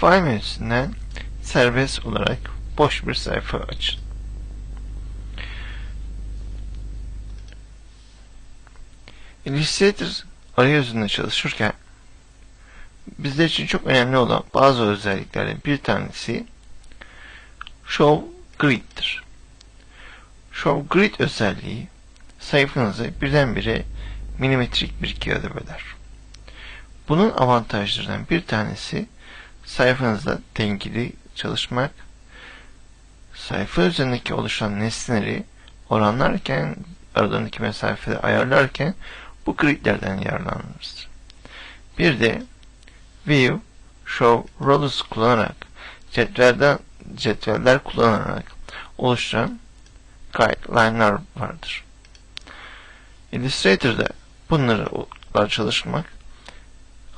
File menüsünden serbest olarak boş bir sayfa açın. Illustrator arayüzünde çalışırken bizler için çok önemli olan bazı özelliklerden bir tanesi Show Grid'dir. Show Grid özelliği sayfanızı birdenbire milimetrik bir kağıda böler. Bunun avantajlarından bir tanesi sayfanızda dengeli çalışmak, sayfa üzerindeki oluşan nesneleri oranlarken, aralarındaki mesafeyi ayarlarken bu gridlerden yararlanırız. Bir de View, Show, Rollers kullanarak cetvelden cetveller kullanarak oluşan guideline'lar vardır. Illustrator'da bunlarla çalışmak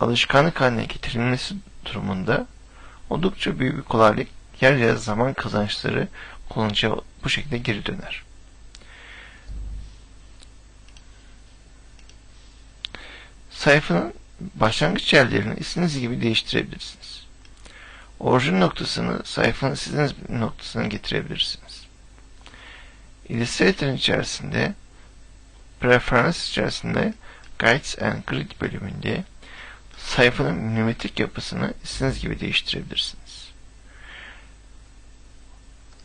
alışkanlık haline getirilmesi durumunda oldukça büyük bir kolaylık yer yer zaman kazançları kullanıcıya bu şekilde geri döner. Sayfanın başlangıç yerlerini istediğiniz gibi değiştirebilirsiniz. Orijin noktasını sayfanın istediğiniz noktasına getirebilirsiniz. Illustrator'ın içerisinde Preference içerisinde Guides and Grid bölümünde sayfanın milimetrik yapısını istediğiniz gibi değiştirebilirsiniz.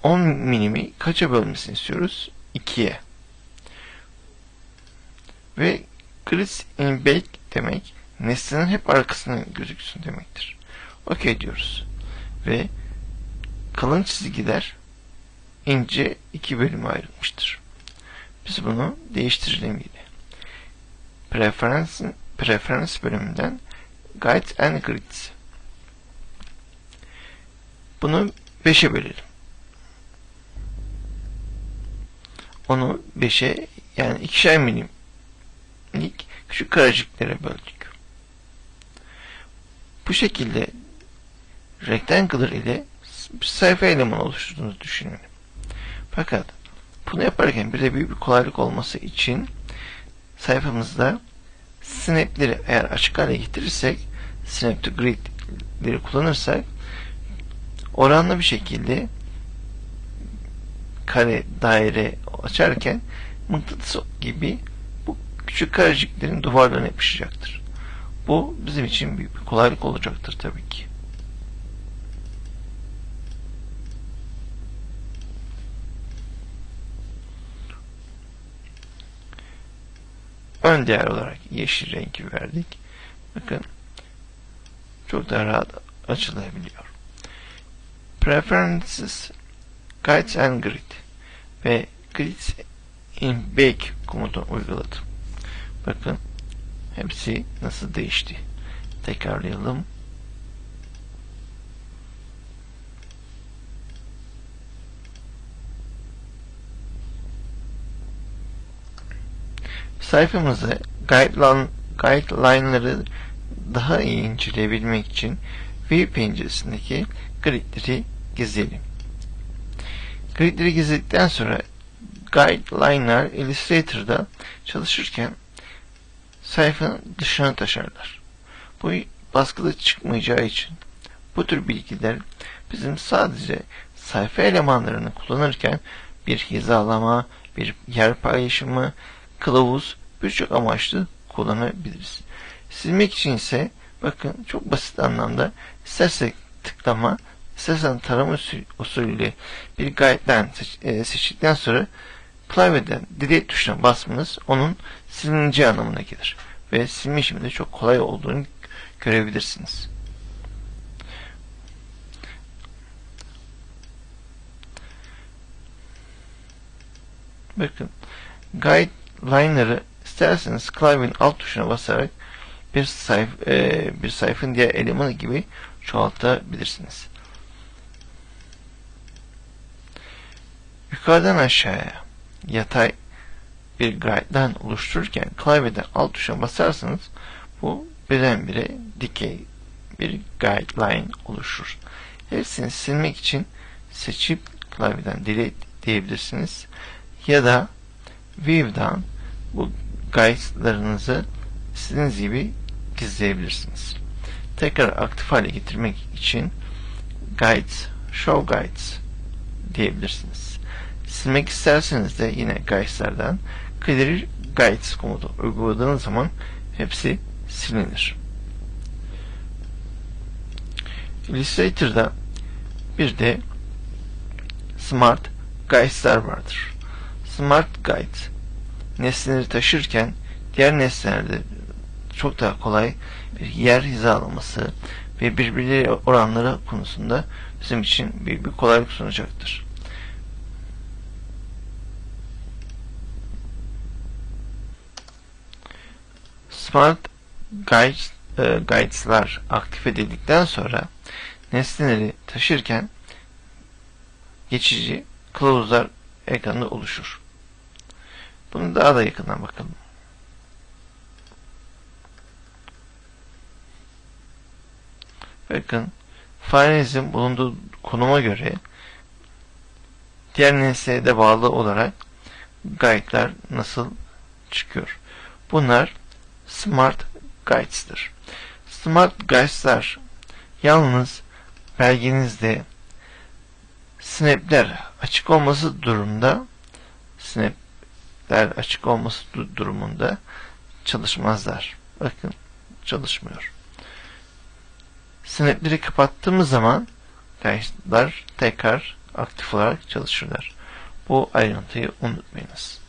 10 milimi kaça bölmesini istiyoruz? 2'ye. Ve grid in back demek nesnenin hep arkasına gözüksün demektir. OK diyoruz. Ve kalın çizgiler ince iki bölüme ayrılmıştır. Biz bunu değiştirelim yine. Preference bölümünden Guide and Grids. Bunu 5'e bölelim. Onu 5'e yani ikişer milimlik küçük karecikleri böldük. Bu şekilde rectangular ile sayfa elemanı oluşturduğunuzu düşünelim. Fakat bunu yaparken bir de büyük bir kolaylık olması için sayfamızda snapleri eğer açık hale getirirsek snap to grid'leri kullanırsak oranlı bir şekilde kare, daire açarken mıknatıs gibi bu küçük kareciklerin duvarlarına yapışacaktır. Bu bizim için büyük bir kolaylık olacaktır tabii ki. ön değer olarak yeşil rengi verdik. Bakın çok daha rahat açılabiliyor. Preferences Guides and Grid ve Grids in Bake komutunu uyguladım. Bakın hepsi nasıl değişti. Tekrarlayalım. Sayfamızı guideline, guideline'ları daha iyi inceleyebilmek için View penceresindeki gridleri gizleyelim. Gridleri gizledikten sonra Guideline'lar Illustrator'da çalışırken sayfanın dışına taşarlar. Bu baskıda çıkmayacağı için bu tür bilgiler bizim sadece sayfa elemanlarını kullanırken bir hizalama, bir yer paylaşımı, kılavuz birçok amaçlı kullanabiliriz. Silmek için ise bakın çok basit anlamda istersek tıklama, istersen tarama usulüyle bir guideline seç, e, seçtikten sonra klavyeden delete tuşuna basmanız onun silineceği anlamına gelir. Ve silme işimi de çok kolay olduğunu görebilirsiniz. Bakın guideline'ları isterseniz klavyenin alt tuşuna basarak bir sayf e, bir sayfın diğer elemanı gibi çoğaltabilirsiniz. Yukarıdan aşağıya yatay bir guideline oluştururken klavyeden alt tuşuna basarsanız bu birdenbire dikey bir guideline oluşur. Hepsini silmek için seçip klavyeden delete diyebilirsiniz. Ya da View'dan bu guide'larınızı istediğiniz gibi gizleyebilirsiniz. Tekrar aktif hale getirmek için guides, show guides diyebilirsiniz. Silmek isterseniz de yine guides'lerden clear guides komutu uyguladığınız zaman hepsi silinir. Illustrator'da bir de Smart Guides'ler vardır. Smart Guide nesneleri taşırken diğer nesnelerde çok daha kolay bir yer hizalaması ve birbirleri oranları konusunda bizim için büyük bir kolaylık sunacaktır. Smart Guides, e, Guides'lar aktif edildikten sonra nesneleri taşırken geçici kılavuzlar ekranda oluşur. Bunu daha da yakından bakalım. Bakın fareninizin bulunduğu konuma göre diğer nesneye de bağlı olarak guide'lar nasıl çıkıyor. Bunlar Smart Guides'tir. Smart Guides'lar yalnız belgenizde snap'ler açık olması durumda snap'ler açık olması du- durumunda çalışmazlar. Bakın çalışmıyor. Snap'leri kapattığımız zaman guides'lar tekrar aktif olarak çalışırlar. Bu ayrıntıyı unutmayınız.